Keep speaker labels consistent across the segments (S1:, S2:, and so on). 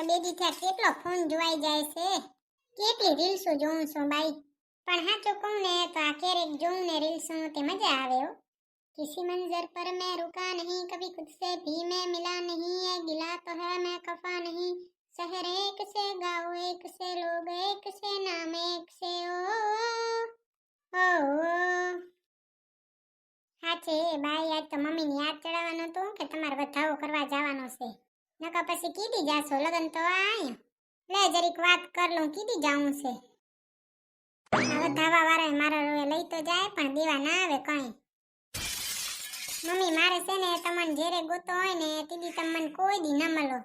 S1: તો બે દી કેટલો ફોન જોવાઈ જાય છે? કેટલી રીલ્સો જોઉં છું ભાઈ પણ હાચું કહું ને તો આ ક્યારેક જોઉં ને રીલ્સો તે મજા આવે હો. કિસી મંજર પર મેં રૂકા નહીં, કભી ખુદ સે ભી મેં મિલા નહીં, એ ગિલા તો હે, મેં કફા નહીં. શહેર એક સે, ગાંવ એક સે, લોગ એક સે, નામ એક સે, ઓ હા છે બાઈ, આજ તો મમ્મીને યાદ ચડાવવાનો હતો કે તમારે બધાઓ કરવા જવાનો છે. નકર પછી કીધી જાશો, લગન તો આય. લે જરીક વાત કર લઉં, કીધી જાઉં છે. હવે ધાવા વાળા મારા રોએ લઈ તો જાય, પણ દેવા ના આવે કઈ. મમ્મી, મારે છે ને તમને ઘેરે ગોતો હોય ને, તીદી તમે કોઈ દી ન મળો.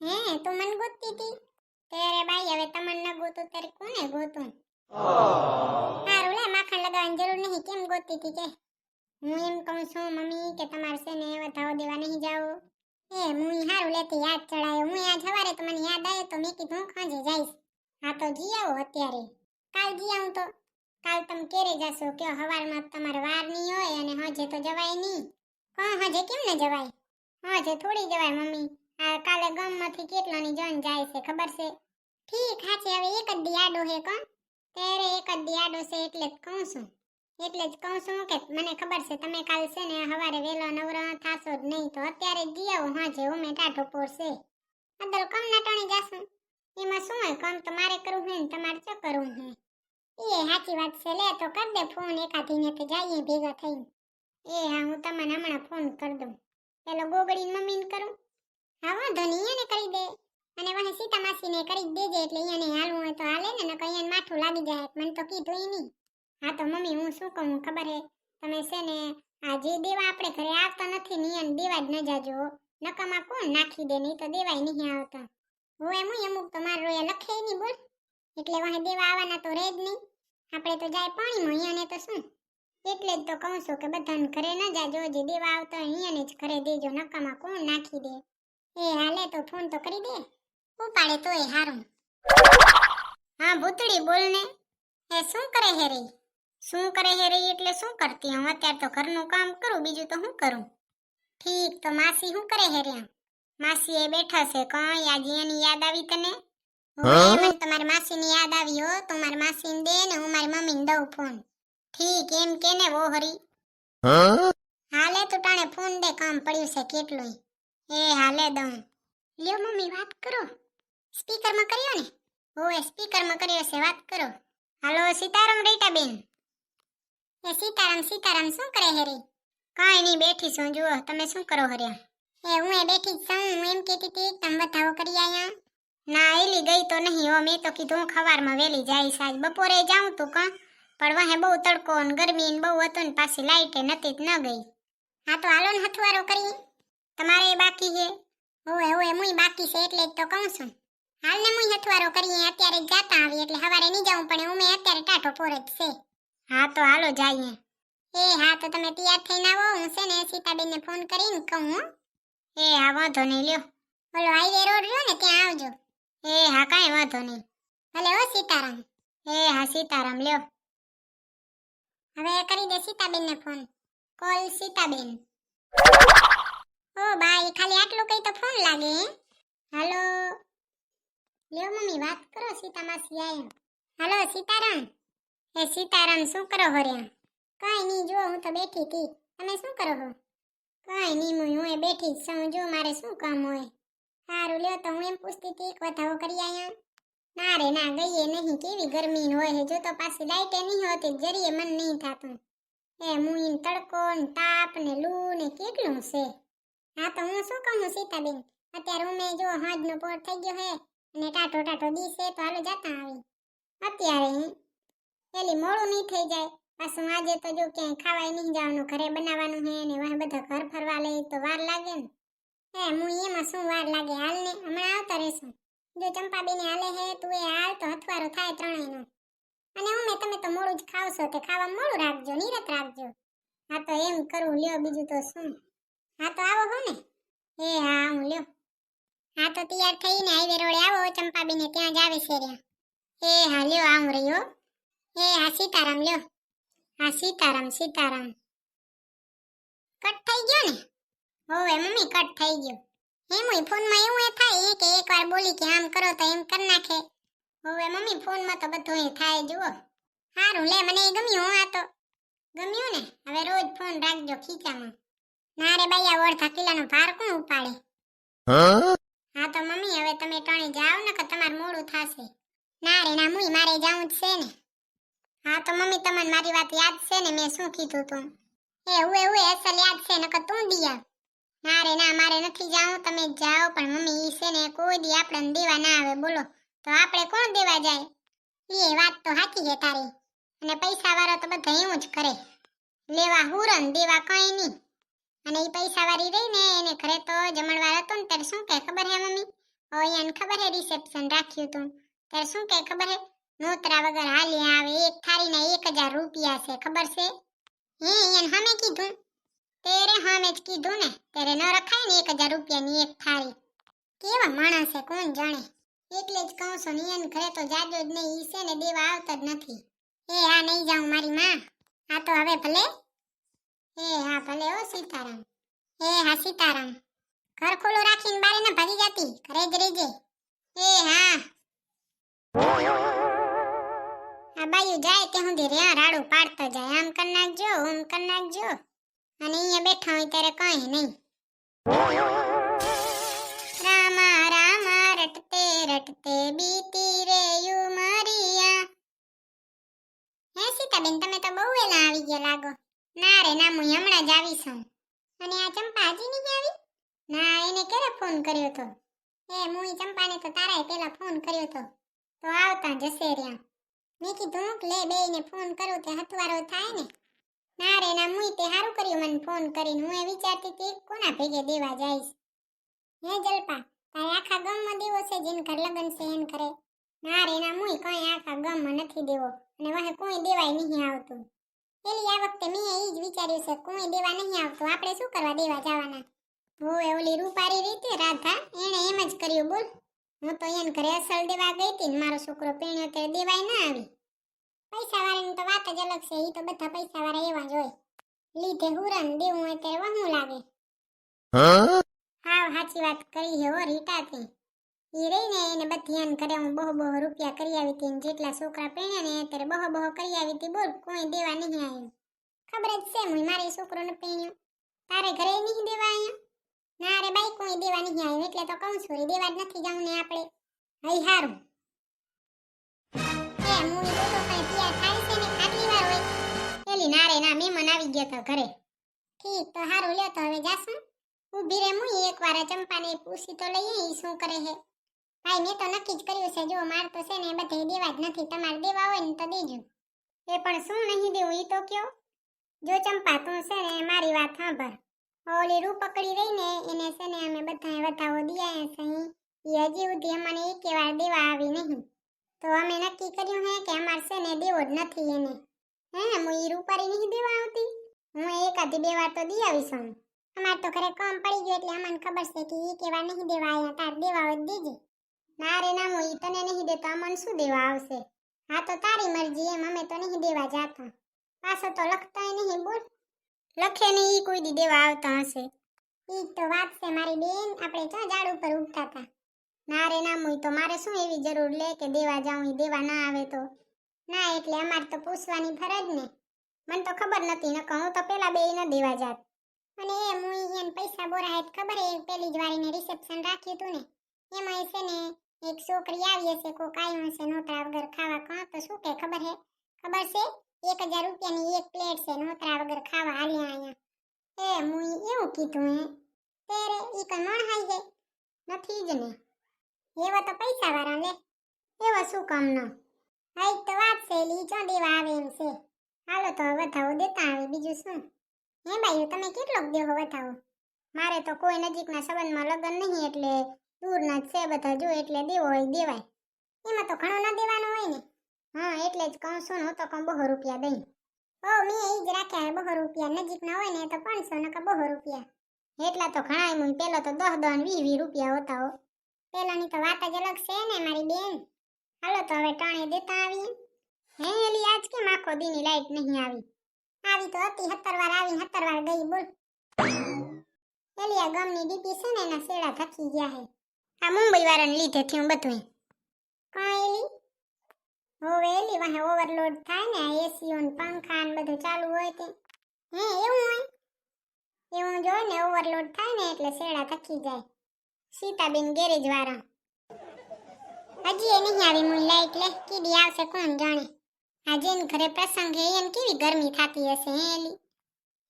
S1: હે, તું મને ગોતતી હતી ત્યારે બાઈ, હવે તમને ન ગોતું, ત્યારે કોને ગોતું? સારું લે માખણ લગાવવાની જરૂર નહીં, કેમ ગોતતી હતી કે? હું એમ કહું છું, મમ્મી, કે તમારે છે ને વધાવો દેવા નહીં જાવ. એ, હું હારું લેતી યાદ ચડાયો. હું આ સવારે તો મને યાદ આવ્યો તો મેં કીધું ખાંજે જઈશ. હા તો જી આવો અત્યારે. કાલ જી આવું તો. કાલ તમે કેરે જશો? કે હવારમાં તમારે વાર નહીં હોય અને હજે તો જવાય નહીં કોણ હજે કેમ ને જવાય? હજે થોડી જવાય મમ્મી. આ કાલે ગામમાંથી કેટલાની જણ જાય છે, ખબર છે? ઠીક હા હવે એક જ દી આડો હે કોણ? ત્યારે એક જ દી આડો છે એટલે જ કહું છું. એટલે જ કહું છું કે મને ખબર છે, તમે કાલ છે ને સવારે વહેલો નવરો થાશો જ નહીં તો અત્યારે જ જી આવો હાજે ઉમે ટાઢો પોરશે અદલ કમ નટણી જાશું. એમાં શું હોય, કમ તો મારે કરવું હોય ને તમારે શું કરવું હે? એ સાચી વાત છે, લે તો કર દે ફોન એકાધીને તો જઈએ ભેગા થઈને. એ હા, હું તમને હમણાં ફોન કરી દઉં. પેલો ગોગડીને મમ્મીને કરું. હા, વાંધો નહીં, એને કરી દે. અને વહે સીતા માસીને કરી જ દેજે, એટલે અહીંયાને હાલવું હોય તો હાલે ને, નકર અહીંયા માથું લાગી જાય, મને તો કીધું નહીં. હા તો મમ્મી, હું શું કહું? ખબર હે? તમે છે ને, આ જે દેવા આપણે ઘરે આવતા નથી ને એને દેવા જ ન જાજો નકામાં કોણ નાખી દે? નહીં તો દેવાય નહીં આવતા. હું એમ, હું અમુક તો મારો રોયા લખે નહીં બોલ. એટલે વાહે દેવા આવવાના તો રહે જ નહીં. આપણે તો જાય પાણીમાં, અહીંયા તો શું? એટલે જ તો કહું છું કે બધાને ઘરે ન જાજો. જે દેવા આવતા હોય અહીંયાને જ ઘરે દેજો. નકામાં કોણ નાખી દે? એ હાલે તો ફોન તો કરી દે. ઉપાડે તોય હારું. હા, ભૂતડી બોલ ને એ શું કરે હે રી? શું કરે હે રહી એટલે શું કરતી? હું અત્યારે તો ઘરનું કામ કરું બીજું તો શું કરું? ઠીક તો માસી શું કરે હે રહ્યા માસી એ બેઠા છે કઈ? આજે એની યાદ આવી તને?
S2: હા?
S1: મને તમારી માસીની યાદ આવી હો. તો મારી માસીને દે ને હું મારી મમ્મીને દઉં ફોન. ઠીક એમ કે ને વો હરી. હાલે તું ટાણે ફોન દે કામ પડ્યું છે કેટલું એ હાલે દઉં. લ્યો મમ્મી વાત કરો. સ્પીકરમાં કર્યો ને? ઓએ સ્પીકરમાં કર્યો છે વાત કરો. હાલો સીતારામ રીટા બેન સીતારામ સીતારામ શું કરે હેરી કાંઈ નહીં, બેઠી છું, જુઓ, તમે શું કરો હર્યા એ હું એ બેઠી જ છું, હું એમ કહેતી હતી કે તમે બતાવો કરી આયા? ના, એલી ગઈ તો નહીં, હો, મેં તો કીધું, હું ખવારમાં વેલી જઈશ, આજ બપોરે જાઉં તું, કાં? પણ વાહે બહુ તડકો ને ગરમી ને બહુ હતું ને પાછી લાઈટે નથી જ ન ગઈ. હા, તો હાલો ને હથવારો કરીએ તમારે એ બાકી છે ઓએ ઓએ મુય બાકી છે, એટલે જ તો કહું છું. હાલ ને મુય હથવારો કરીએ, અત્યારે જ જાતા આવી એટલે હવારે નહીં જવું પડે ઉમે અત્યારે ટાઢો પોર જ છે. હા, તો હાલો જઈએ. એ, હા, તો તમે તૈયાર થઈને આવો. હું છે ને સીતાબેનને ફોન કરીને કહું, હું. એ, હા, વાંધો નહીં, લ્યો. ઓલો હાઈવે રોડ રહ્યો ને, ત્યાં આવજો. એ, હા, કાંઈ વાંધો નહીં. ભલે, હો, સીતારામ. એ, હા, સીતારામ, લ્યો. હવે કરી દે સીતાબેનને ફોન કોલ સીતાબેન. ઓ બાઈ ખાલી આટલું કઈ તો ફોન લાગે હાલો. લ્યો, મમ્મી, વાત કરો સીતા માસી આયા. હાલો, સીતારામ. એ સીતારામ શું કરો હર્યા કાંઈ નહીં જો હું તો બેઠી હતી. તમે શું કરો હો? કાંઈ નહીં, હું હું બેઠી જ છું. જો, મારે શું કામ હોય? સારું લ્યો તો હું એમ પૂછતી હતી, એક વધાવો કરી આયા. ના રે, ના, ગઈએ નહીં. કેવી ગરમી હોય છે જો તો પાછી લાઈટે નહીં હોતી જરીએ મન નહીં થતું. એ મુઈન તડકો ને તાપ ને લૂ ને કેટલું છે? હા, તો હું શું કહું સીતાબેન? અત્યારે ઉમે જો હાજનો પોર થઈ ગયો હે, અને ટાટો ટાટો દી છે, તો હાલો જતા આવી. અત્યારે પેલી મોડું નહીં થઈ જાય. પાછું આજે તો જો ક્યાંય ખાવાય નહીં, જવાનું ઘરે બનાવવાનું હે ને વાહ બધા ઘર ફરવા લઈ તો વાર લાગે ને. હે, હું એમાં શું વાર લાગે? હાલ ને હમણાં આવતા રહેશું. જો ચંપાબેને હાલે હે, તું એ હાલ તો હથવારો થાય ત્રણેયનો. અને હું તમે તો મોડું જ ખાવશો તે ખાવા મોડું રાખજો, નિરત રાખજો. હા તો એમ કરું, લ્યો બીજું તો શું? હા તો આવો હો ને. એ હા, હું લ્યો. હા તો તૈયાર થઈને હાઈવે રોડે આવો, ચંપાબેને ત્યાં જ આવે છે રહ્યા એ હા, લ્યો, આવું રહ્યો. એ આ સીતારામ, લ્યો. આ સીતારામ સીતારામ. કટ થઈ ગયો ને? હોવે, મમ્મી કટ થઈ ગયો. એમ ફોનમાં એવું એ થાય કે એકવાર બોલી કે આમ કરો તો એમ કરી નાખે. હવે, મમ્મી, ફોનમાં તો બધું એ થાય, જુઓ. સારું લે, મને એ ગમ્યું આ તો. ગમ્યું ને? હવે રોજ ફોન રાખજો, ખીચામાં. ના રે બાઈ આ અડધા કિલાનો ભાર કોણ ઉપાડે? હા, તો મમ્મી, હવે તમે ટણી જાઓ ને કે તમારે મોડું થાશે. ના રે ના મુઈ, મારે જાવું જ છે ને? હા, તો મમ્મી, તમને મારી વાત યાદ છે ને? મેં શું કીધું તું? એ હું એવું અસલ યાદ છે, નકર તું દિયા ના રે, ના, મારે નથી જાવું, તમે જાઓ, પણ મમ્મી, ઈ છે ને, કોઈ દી આપણને દેવા ના આવે, બોલો. તો આપણે કોણ દેવા જાય? એ વાત તો સાચી છે તારી. અને પૈસા વાળો તો બધા એવું જ કરે. લેવા હુરન દેવા કઈ નહીં. અને એ પૈસા વાળી રહી ને, એને ઘરે તો જમણવાર હતો ને, ત્યારે શું કહે ખબર હે મમ્મી? ઓ એને ખબર હે રિસેપ્શન રાખ્યું તું. ત્યારે શું કહે ખબર હે? નોતરા વગર હાલી આવે એક થાળીના એક હજાર રૂપિયા છે ખબર છે હે એને હમે કીધું તેરે હમે જ કીધું ને ત્યારે ન રખાય ને એક હજાર રૂપિયાની એક થાળી કેવા માણસ છે કોણ જાણે એટલે જ કહું છું ને એને ઘરે તો જાજો જ નહીં ઈ છે ને દેવા આવતા જ નથી એ હા નહીં જાઉં મારી માં આ તો હવે ભલે એ હા ભલે ઓ સીતારામ એ હા સીતારામ ઘર ખુલ્લું રાખીને બારે ન ભાગી જાતી ઘરે જ રહેજે એ હા આ બાયું જાય ત્યાં સુધી રહ્યા રાડું પાડતો જાય. આમ કર નાખજો, ઓમ કર નાખજો. અને અહીંયા બેઠા હોય ત્યારે કઈ નહીં. રામા રામા, રટતે રટતે બીતી રે યુમરિયા હે સીતાબેન, તમે તો બહુ વેલા આવી ગયા લાગો. ના રે, ના, હું હમણાં જ આવી છું. અને આ ચંપા હજી નહીં આવી? ના, એને ક્યારે ફોન કર્યો તો? એ, મુઈ ચંપાને તો તારાએ પેલા ફોન કર્યો તો. તો આવતા જશે રહ્યા. મેં કીધું લે બેયને ફોન કરું, તે હથવારો થાય ને. ના રે, ના મુઈ તે સારું કર્યું મને ફોન કરીને. હું એ વિચારતી હતી, કોના ભેગે દેવા જઈશ? હે જલપા, તારે આખા ગામમાં દેવો છે જેન ઘર લગન છે એન કરે ના રે, ના મુઈ કઈ આખા ગામમાં નથી દેવો. અને વાહે કોઈ દેવાય નહીં આવતું. પેલી આ વખતે મેં એ જ વિચાર્યું છે, કોઈ દેવા નહીં આવતું. આપણે શું કરવા દેવા જવાના? હોવે ઓલી રૂપારી રીતે રાધા, એણે એમ જ કર્યું, બોલ. હું તો એને ઘરે અસલ દેવા ગઈ હતી ને મારો છોકરો પીણ્યો ત્યારે દેવાય ના આવી. પૈસા વાળાની તો વાત જ અલગ છે એ તો બધા પૈસા વાળા એવા જ હોય. લીધે હુરન દેવું હોય ત્યારે વહું લાગે? હાવ સાચી વાત કરી છે હો રીટાથી. એ રહી ને એને બધી આન ઘરે હું બહુ બહુ રૂપિયા કરી આવી હતી ને જેટલા છોકરા પીણ્યા ને ત્યારે બહુ બહુ કરી આવી હતી બોલ કોઈ દેવા નહીં આવ્યું. ખબર જ છે મારે મારી છોકરોને પીણ્યો. તારે ઘરે નહીં દેવા અહીંયા ના રે બાઈ કોઈ દેવાની નહીં આવ્યું એટલે તો કહું છું એ દેવા જ નથી જાઉં ને આપણે. હઈ હારું. એ તો તો કઈ તૈયાર ને રે આવી ગયો તો ઘરે. ઠીક, તો હારું, લ્યો તો હવે જાશું ઊભી રે મુઈ એકવાર ચંપાને પૂછી તો લઈએ શું કરે છે ભાઈ, મેં તો નક્કી જ કર્યું છે જો માર તો છે ને બધે દેવા જ નથી. તમારે દેવા હોય ને તો દેજો. એ પણ શું નહીં દેવું એ તો કયો. જો ચંપા, તું છે ને, મારી વાત સાંભળ. ઓલી રૂપકડી રહી ને, એને છે ને અમે બધાએ વધાવો દિયા છે એ હજી સુધી અમને એક વાર દેવા આવી નહીં. તો અમે નક્કી કર્યું હે કે અમારે છે ને દેવો જ નથી એને. હે, હું એ રૂપારી નહીં દેવા આવતી? હું એકાદી બે વાર તો દી આવીશ હું અમાર તો ઘરે કામ પડી ગયું એટલે અમને ખબર છે કે એક કેવા નહીં દેવા આવ્યા તાર દેવા હોય દેજે. ના રે, ના મોઈ તને નહીં દેતો અમને શું દેવા આવશે? હા તો તારી મરજી એમ, અમે તો નહીં દેવા જાતા. પાછો તો લખતાય નહીં બોલ. લખે નહીં ઈ કોઈ દી દેવા આવતા હશે. ઈ તો વાત છે મારી બેન, આપણે ક્યાં ઝાડ ઉપર ઉગતા હતા ના રે, ના મુઈ તો મારે શું એવી જરૂર લે કે દેવા જાઉં, ઈ દેવા ના આવે તો? ના એટલે અમારે તો પૂછવાની ફરજ ને. મને તો ખબર નથી, નકર હું તો પેલા બે ન દેવા જાત. અને એ મુઈ એને પૈસા બોરા હેત ખબર એ પેલી જ વારીને રિસેપ્શન રાખ્યું હતું ને. એમાં છે ને, એક છોકરી આવી હશે, કોક આવ્યું હશે નોતરા વગર ખાવા કાં તો શું કે ખબર હે? ખબર છે? એક હજાર રૂપિયાની એક પ્લેટ છે, નોતરા વગર ખાવા હાલ્યા અહીંયા. એ મુઈ એવું કીધું હે, તેરે ઈ કઈ મણ હાઈ હે? નથી જ ને. એવા તો પૈસા વાળા લે, એવા શું કામનો હા ઈ તો વાત છે, લી ચો દેવા આવે એમ છે. હાલો તો વધાવો, દેતા આવે, બીજું શું? હે ભાઈ તમે કેટલોક દેવો વધાવો? મારે તો કોઈ નજીકના સંબંધમાં લગ્ન નહીં એટલે દૂરના જ છે બધા, જો એટલે દેવો હોય દેવાય. એમાં તો ઘણો ન દેવાનો હોય ને. હા, એટલે જ કહું છું, હું તો કહું બહુ રૂપિયા દઈ. ઓ, મેં એ જ રાખ્યા બહુ રૂપિયા. નજીકના હોય ને તો પાંચસો નકા બહુ રૂપિયા. એટલા તો ઘણા મું પેલો તો દસ દસ વીસ વીસ રૂપિયા હોતા હો. પેલાની તો વાત જ અલગ છે ને, મારી બેન. હાલો તો હવે ટાણે દેતા આવીએ. હે, એલી, આજ કેમ આખો દીની લાઈટ નહીં આવી? આવી તો હતી, સત્તર વાર આવી, સત્તર વાર ગઈ, બોલ. એલી, આ ગમની ડીપી છે ને, એના શેડા થકી ગયા હે આ મુંબઈ વાળાને લીધે થયું બધું કાં, એલી? હવે એલી વાહે ઓવરલોડ થાય ને એસી એસીઓ ને પંખા ને બધું ચાલુ હોય તે. હે, એવું હોય? એવું જ ને ઓવરલોડ થાય ને એટલે શેડા થકી જાય. સીતાબેન ગેરેજ વાળા. હજી એ નહીં આવી મુઈ લાઈટ લે. કીડી આવશે કોણ જાણે? આજે એને ઘરે પ્રસંગ હે, એને કેવી ગરમી થતી હશે હે, એલી?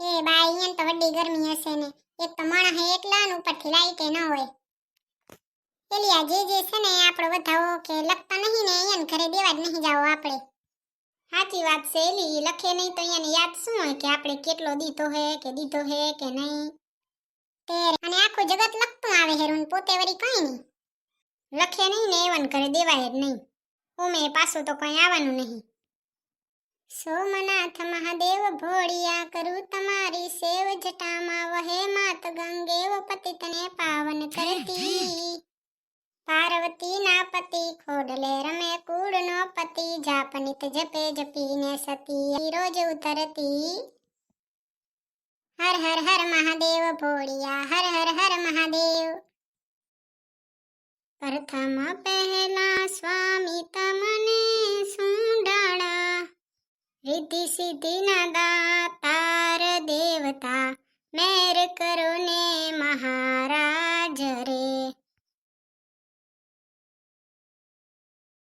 S1: એ બાઈ એને તો વડી ગરમી હશે ને. એક તો માણસ હે એકલા ને ઉપરથી લાઈટે ન હોય. એલી આ જે જે છે ને આપણો વધાવો કે લખતા નહીં ને એને ઘરે દેવા જ નહીં જાવ આપણે. સાચી વાત છે એલી લખે નહીં તો એને યાદ શું હોય કે આપણે કેટલો દીધો હે કે દીધો હે કે નહીં? તે અને આખું જગત લખતું આવે હેરું પોતે વળી કઈ નહીં. લખે નહીં ને એવન ઘરે દેવાય જ નહીં. ઉમે પાછું તો કઈ આવવાનું નહીં. સોમનાથ મહાદેવ ભોળિયા કરું તમારી સેવ જટામાં વહે માત ગંગેવ પતિતને પાવન કરતી. પાર્વતી ના પતિ ખોડલે રમે નો પતિ, જાપનિત જપે જપીને સતી. રોજ ઉતરતી. હર હર હર મહાદેવ ભોળિયા, હર હર હર મહાદેવ. પ્રથમ પહેલા સ્વામી તમને સુંડાળા રિદ્ધિ સિદ્ધિ ના દાતાર દેવતા. મેર કરો ને મહા